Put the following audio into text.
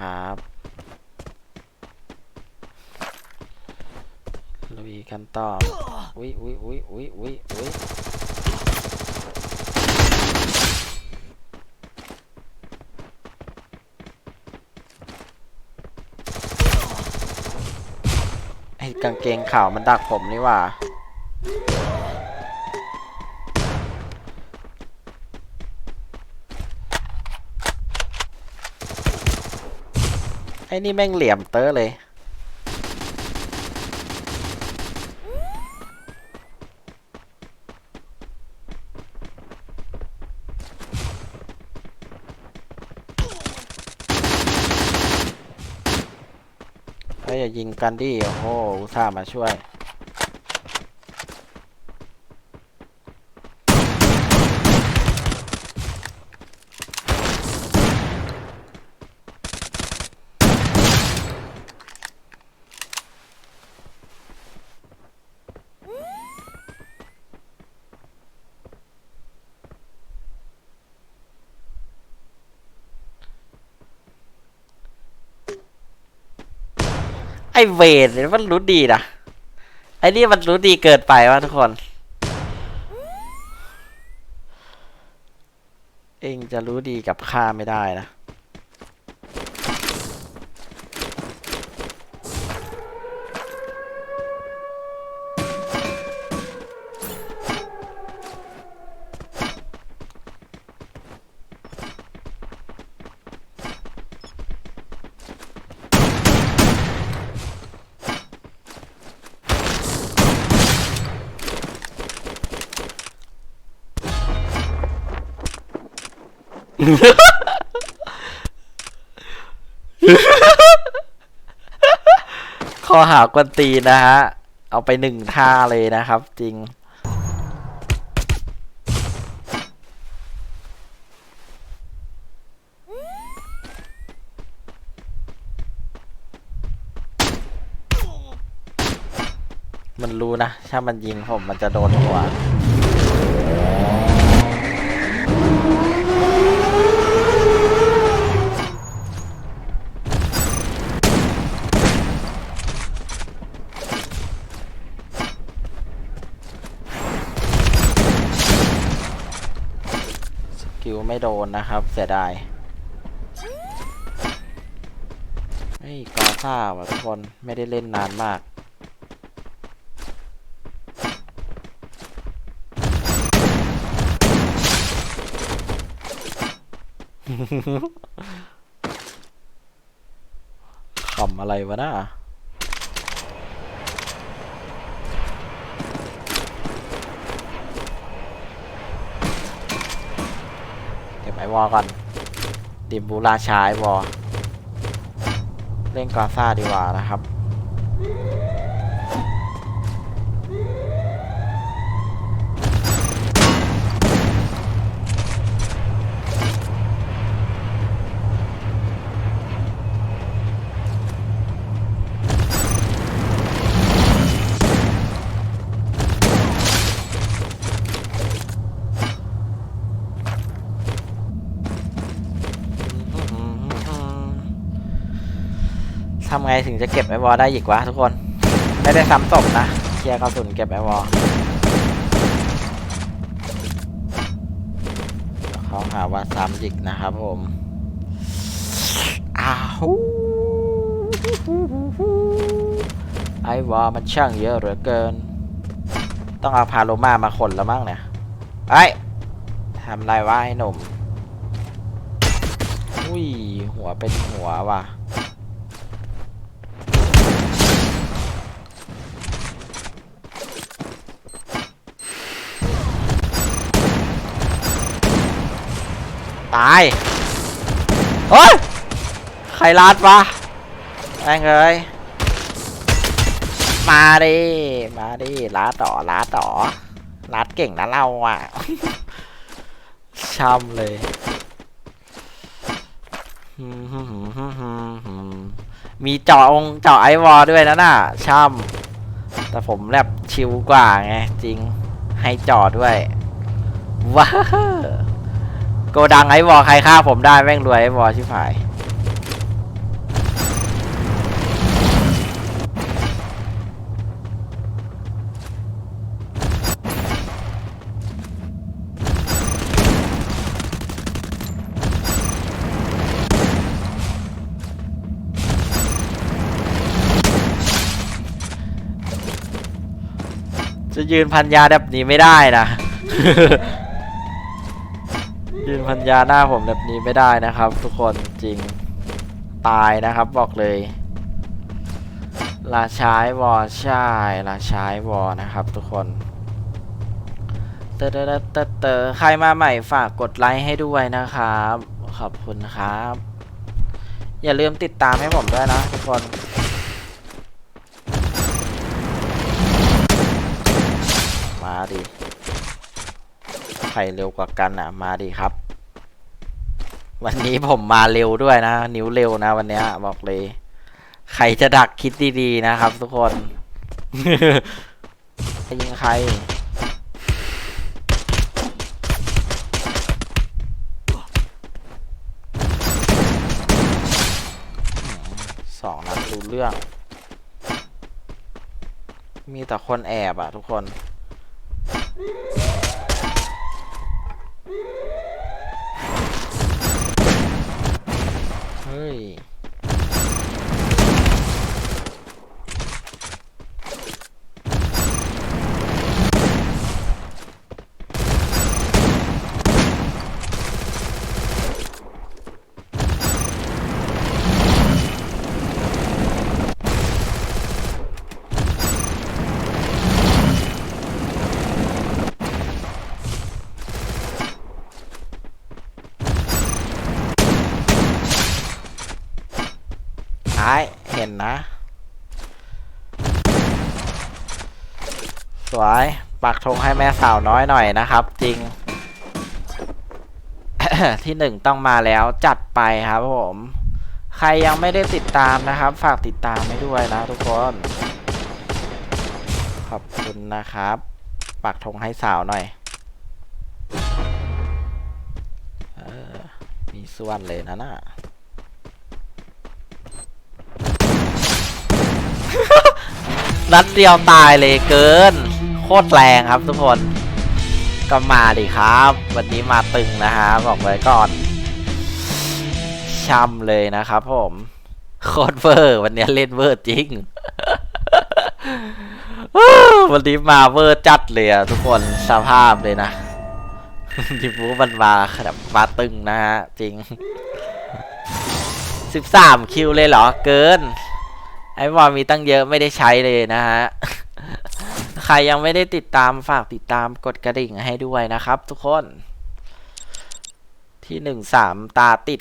ครับ ลุยกันต่อ อุ้ยอุ้ยอุ้ยอุ้ยอุ้ยอุ้ยไอ้กางเกงขาวมันดักผมนี่ว่า อ้นี่แม่งเหลี่ยมเตอเลย เฮ้ยอย่ายิงกันดิโอ้โหอุตส่าห์มาช่วย ไอเวนเนี่ยมันรู้ดีนะไอนี่มันรู้ดีเกินไปวะทุกคน เองจะรู้ดีกับข้าไม่ได้นะ ข้อหากวนตีนะฮะ เอาไปหนึ่งท่าเลยนะครับ จริง มันรู้นะ ถ้ามันยิงผมมันจะโดนหัว สกิลไม่โดนนะครับ เสียดายเฮ้ยกอซ่าว่ะทุกคนไม่ได้เล่นนานมาก ขำอะไรวะน่ะเก็บไอ วอก่อน ดิมบูราชายวอเล่นกาซ่าดีกว่านะครับ ทำไงถึงจะเก็บไอวอลได้อีกวะทุกคน ไม่ได้ซ้ำศพนะ เคลียร์กระสุนเก็บไอวอลเขาหาว่าซ้ำอีกนะครับผม อ้าวไอวอลมันช่างเยอะเหลือเกิน ต้องเอาพาโลมามาขนแล้วมั้งเนี่ย ไอทำไรวะไอ้หนุ่ม อุ้ย หัวเป็นหัวว่ะ ตายเฮ้ยใครลาดวะแม่งเลยมาดิมาดิลาดต่อลาดต่อลาดเก่งนะเราอะช่ำเลยมีเจาะองเจาะไอวอด้วยนะน่ะช่ำแต่ผมแบบชิลกว่าไง จริงให้เจาะด้วยว้า โกดังไอ้บอใครฆ่าผมได้แม่งรวยไอ้บอชิบหาย จะยืนพันยาแบบนี้ไม่ได้นะ ยืนพันยาหน้าผมแบบนี้ไม่ได้นะครับ ทุกคนจริงตายนะครับบอกเลย ราชายวอใช่ราชายวอนะครับ ทุกคนเตอเตอเตอเตอเตอใครมาใหม่ฝากกดไลค์ให้ด้วยนะครับ ขอบคุณครับ อย่าลืมติดตามให้ผมด้วยนะทุกคนมาดิ ใครเร็วกว่ากันอะ มาดิครับ วันนี้ผมมาเร็วด้วยนะ นิ้วเร็วนะ วันนี้บอกเลย ใครจะดักคิดดีๆนะครับ ทุกคนยิงใครสองนัดดูเรื่อง มีแต่คนแอบอะทุกคน เฮ้ย ท้ายเห็นนะ สวยปักธงให้แม่สาวน้อยหน่อยนะครับ จริง ที่หนึ่งต้องมาแล้วจัดไปครับผม ใครยังไม่ได้ติดตามนะครับ ฝากติดตามให้ด้วยนะทุกคน ขอบคุณนะครับ ปักธงให้สาวหน่อยออมีส่วนเลยนะน่ะ นัดเดียวตายเลยเกิน โคตรแรงครับทุกคนก็มาดิครับ วันนี้มาตึงนะฮะบอกไว้ก่อนช่ำเลยนะครับผมโคตรเวอร์วันนี้เล่นเวอร์จริงวันนี้มาเวอร์จัดเลยอะทุกคนสภาพเลยนะที่พูมันมาแบบมาตึงนะฮะจริงสิบสามคิวเลยเหรอเกิน ไอ้บอลมีตั้งเยอะไม่ได้ใช้เลยนะฮะ ใครยังไม่ได้ติดตามฝากติดตามกดกระดิ่งให้ด้วยนะครับทุกคน ที่หนึ่งสามตาติด